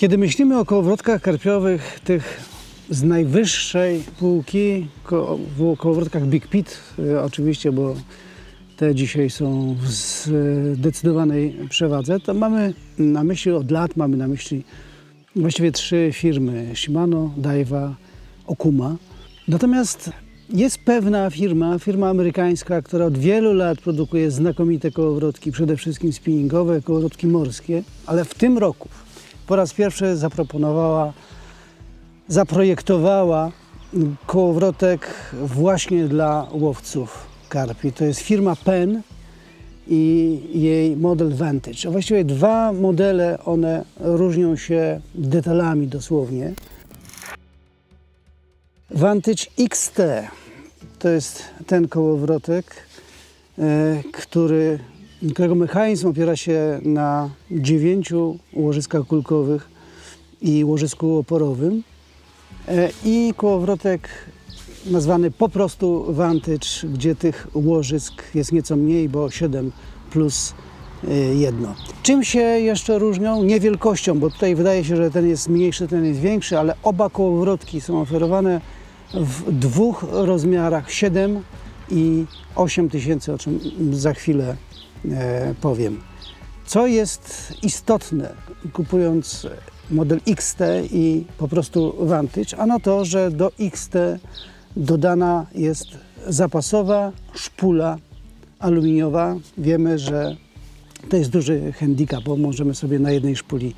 Kiedy myślimy o kołowrotkach karpiowych, tych z najwyższej półki, ko- kołowrotkach Big Pit, y, oczywiście, bo te dzisiaj są w zdecydowanej przewadze, to mamy na myśli od lat, mamy na myśli właściwie trzy firmy: Shimano, Daiwa, Okuma. Natomiast jest pewna firma, firma amerykańska, która od wielu lat produkuje znakomite kołowrotki, przede wszystkim spinningowe, kołowrotki morskie, ale w tym roku po raz pierwszy zaproponowała, zaprojektowała kołowrotek właśnie dla łowców karpi. To jest firma Penn i jej model Vantage. A właściwie dwa modele, one różnią się detalami dosłownie. Vantage XT to jest ten kołowrotek, e, który, którego mechanizm opiera się na dziewięciu łożyskach kulkowych i łożysku oporowym. E, I kołowrotek nazwany po prostu Vantage, gdzie tych łożysk jest nieco mniej, bo 7 plus e, jedno. Czym się jeszcze różnią? Nie wielkością, bo tutaj wydaje się, że ten jest mniejszy, ten jest większy, ale oba kołowrotki są oferowane w dwóch rozmiarach 7 i 8 tysięcy, o czym za chwilę powiem. Co jest istotne, kupując model XT i po prostu Vantage, ano to, że do XT dodana jest zapasowa szpula aluminiowa. Wiemy, że to jest duży handicap, bo możemy sobie na jednej szpuli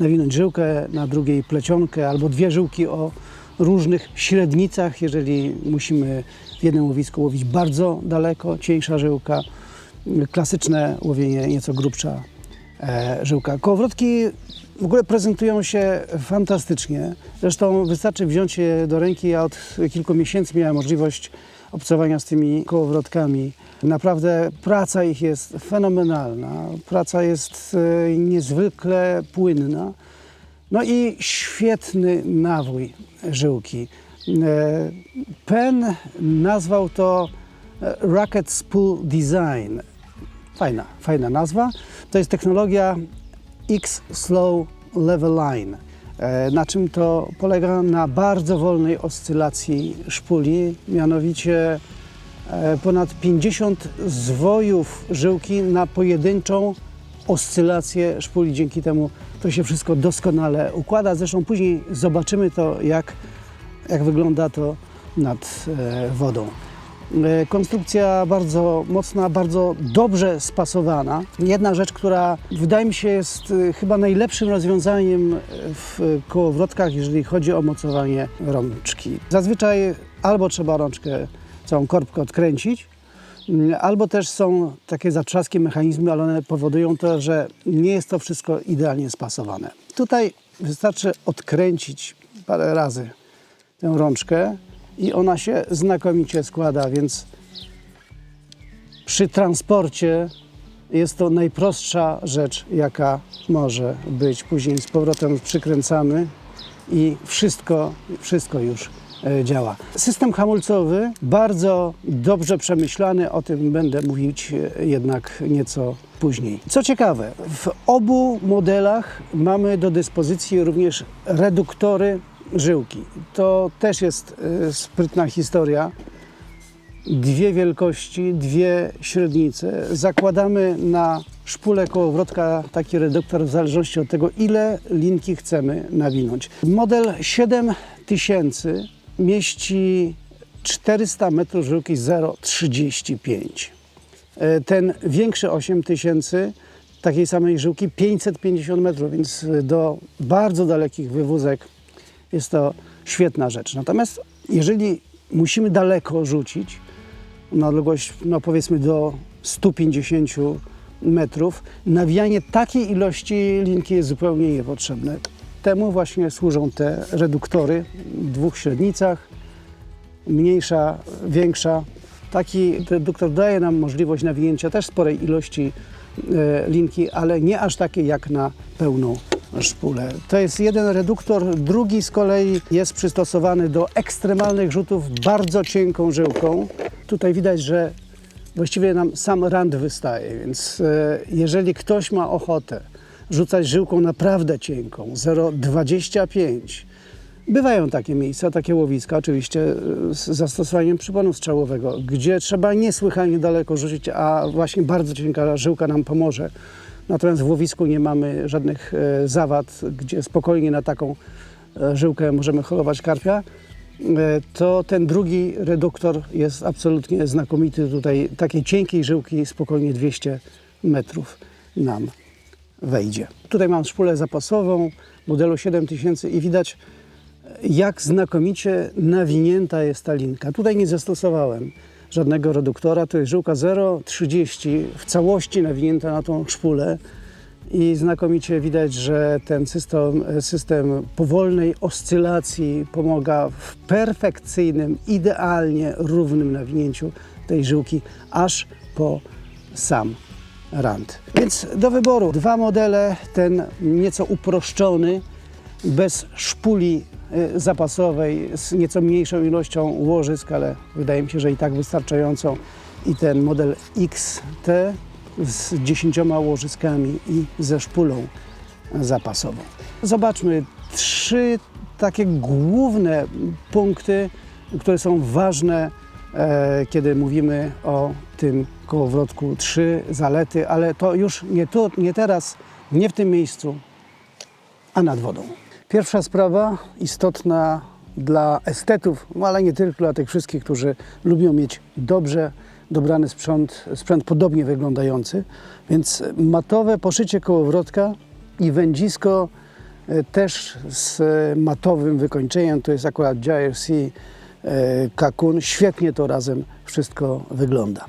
nawinąć żyłkę, na drugiej plecionkę albo dwie żyłki o różnych średnicach, jeżeli musimy w jednym łowisku łowić bardzo daleko, cieńsza żyłka, klasyczne łowienie nieco grubsza e, żyłka. Kołowrotki w ogóle prezentują się fantastycznie. Zresztą wystarczy wziąć je do ręki. Ja od kilku miesięcy miałem możliwość obcowania z tymi kołowrotkami. Naprawdę praca ich jest fenomenalna. Praca jest e, niezwykle płynna. No i świetny nawój żyłki. E, Penn nazwał to Rocket Spool Design. Fajna, fajna nazwa. To jest technologia X Slow Level Line. E, Na czym to polega? Na bardzo wolnej oscylacji szpuli, mianowicie e, ponad 50 zwojów żyłki na pojedynczą oscylację szpuli. Dzięki temu to się wszystko doskonale układa. Zresztą później zobaczymy to, jak, jak wygląda to nad e, wodą. E, Konstrukcja bardzo mocna, bardzo dobrze spasowana. Jedna rzecz, która wydaje mi się jest e, chyba najlepszym rozwiązaniem w kołowrotkach, jeżeli chodzi o mocowanie rączki. Zazwyczaj albo trzeba rączkę, całą korbkę odkręcić, Mm, Albo też są takie zatrzaskie mechanizmy, ale one powodują to, że nie jest to wszystko idealnie spasowane. Tutaj wystarczy odkręcić parę razy tę rączkę i ona się znakomicie składa, więc przy transporcie jest to najprostsza rzecz, jaka może być. Później z powrotem przykręcamy i wszystko, wszystko już e, działa. System hamulcowy bardzo dobrze przemyślany, o tym będę mówić e, jednak nieco później. Co ciekawe, w obu modelach mamy do dyspozycji również reduktory żyłki. To też jest e, sprytna historia dwie wielkości, dwie średnice. Zakładamy na szpulę kołowrotka taki reduktor w zależności od tego, ile linki chcemy nawinąć. Model 7000 mieści 400 metrów żyłki 0,35. E, Ten większy 8000 takiej samej żyłki 550 metrów, więc do bardzo dalekich wywózek jest to świetna rzecz. Natomiast jeżeli musimy daleko rzucić, na odległość no powiedzmy do 150 metrów, nawijanie takiej ilości linki jest zupełnie niepotrzebne. Temu właśnie służą te reduktory w dwóch średnicach, mniejsza, większa. Taki reduktor daje nam możliwość nawinięcia też sporej ilości e, linki, ale nie aż takiej jak na pełną szpulę. To jest jeden reduktor, drugi z kolei jest przystosowany do ekstremalnych rzutów bardzo cienką żyłką. Tutaj widać, że właściwie nam sam rand wystaje, więc e, jeżeli ktoś ma ochotę rzucać żyłką naprawdę cienką, 0,25. Bywają takie miejsca, takie łowiska, oczywiście y, z zastosowaniem przyponu strzałowego, gdzie trzeba niesłychanie daleko rzucić, a właśnie bardzo cienka żyłka nam pomoże. Natomiast w łowisku nie mamy żadnych e, zawad, gdzie spokojnie na taką e, żyłkę możemy holować karpia. E, To ten drugi reduktor jest absolutnie znakomity. Tutaj takiej cienkiej żyłki spokojnie 200 metrów nam wejdzie. Tutaj mam szpulę zapasową modelu 7000 i widać jak znakomicie nawinięta jest ta linka. Tutaj nie zastosowałem żadnego reduktora, to jest żyłka 0,30 w całości nawinięta na tą szpulę i znakomicie widać, że ten system, system powolnej oscylacji pomaga w perfekcyjnym, idealnie równym nawinięciu tej żyłki aż po sam rand. Więc do wyboru dwa modele, ten nieco uproszczony, bez szpuli zapasowej, z nieco mniejszą ilością łożysk, ale wydaje mi się, że i tak wystarczającą. I ten model XT z 10 łożyskami i ze szpulą zapasową. Zobaczmy trzy takie główne punkty, które są ważne, e, kiedy mówimy o tym kołowrotku. Trzy zalety, ale to już nie tu, nie teraz, nie w tym miejscu, a nad wodą. Pierwsza sprawa istotna dla estetów, no ale nie tylko dla tych wszystkich, którzy lubią mieć dobrze dobrany sprzęt, sprzęt podobnie wyglądający. Więc matowe poszycie kołowrotka i wędzisko e, też z e, matowym wykończeniem. To jest akurat JRC e, Kakun. Świetnie to razem wszystko wygląda.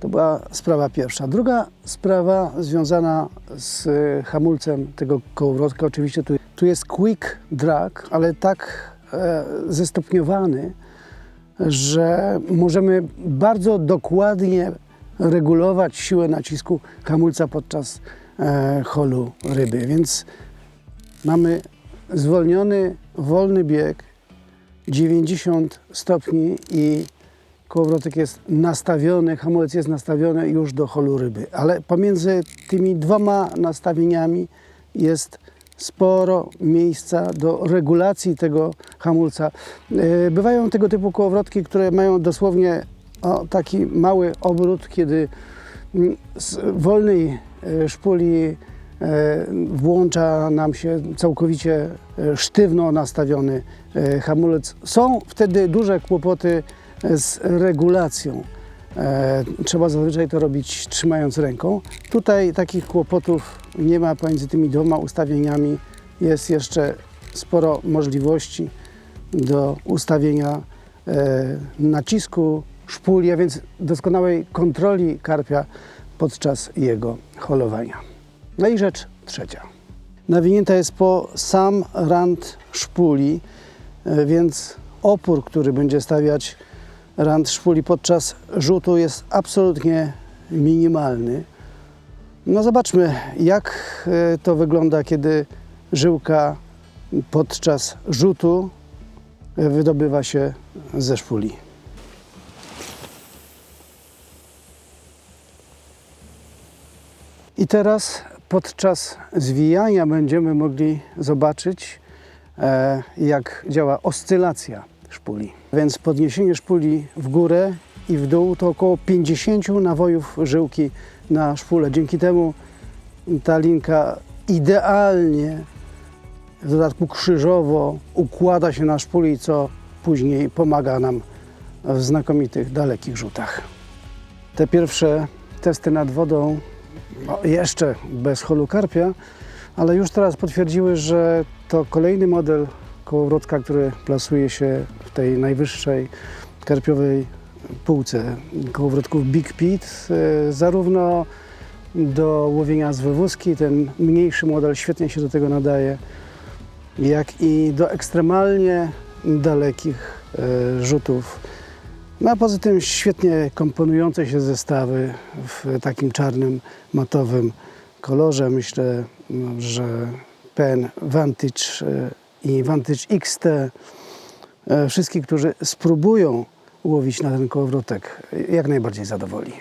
To była sprawa pierwsza. Druga sprawa związana z hamulcem tego kołowrotka. Oczywiście tu, tu jest quick drag, ale tak e, zestopniowany, że możemy bardzo dokładnie regulować siłę nacisku hamulca podczas e, holu ryby. Więc mamy zwolniony, wolny bieg 90 stopni i kołowrotek jest nastawiony, hamulec jest nastawiony już do holu ryby. Ale pomiędzy tymi dwoma nastawieniami jest sporo miejsca do regulacji tego hamulca. E, Bywają tego typu kołowrotki, które mają dosłownie taki mały obrót, kiedy mm, z wolnej e, szpuli e, włącza nam się całkowicie sztywno nastawiony hamulec. Są wtedy duże kłopoty z regulacją. E, Trzeba zazwyczaj to robić trzymając ręką. Tutaj takich kłopotów nie ma pomiędzy tymi dwoma ustawieniami. Jest jeszcze sporo możliwości do ustawienia e, nacisku szpuli, a więc doskonałej kontroli karpia podczas jego holowania. No i rzecz trzecia. Nawinięta jest po sam rand szpuli, e, więc opór, który będzie stawiać rand szpuli podczas rzutu jest absolutnie minimalny. No zobaczmy, jak e, to wygląda, kiedy żyłka podczas rzutu e, wydobywa się ze szpuli. I teraz podczas zwijania będziemy mogli zobaczyć, e, jak działa oscylacja szpuli. Więc podniesienie szpuli w górę i w dół to około 50 nawojów żyłki na szpulę. Dzięki temu ta linka idealnie, w dodatku krzyżowo układa się na szpuli, co później pomaga nam w znakomitych, dalekich rzutach. Te pierwsze testy nad wodą, no jeszcze bez holu karpia, ale już teraz potwierdziły, że to kolejny model kołowrotka, który plasuje się w tej najwyższej karpiowej półce kołowrotków Big Pit, e, zarówno do łowienia z wywózki, ten mniejszy model świetnie się do tego nadaje, jak i do ekstremalnie dalekich e, rzutów. No a poza tym świetnie komponujące się zestawy w takim czarnym, matowym kolorze. Myślę, no, że pen Vantage e, i Vantage XT, e, wszystkich, którzy spróbują łowić na ten kołowrotek, jak najbardziej zadowoli.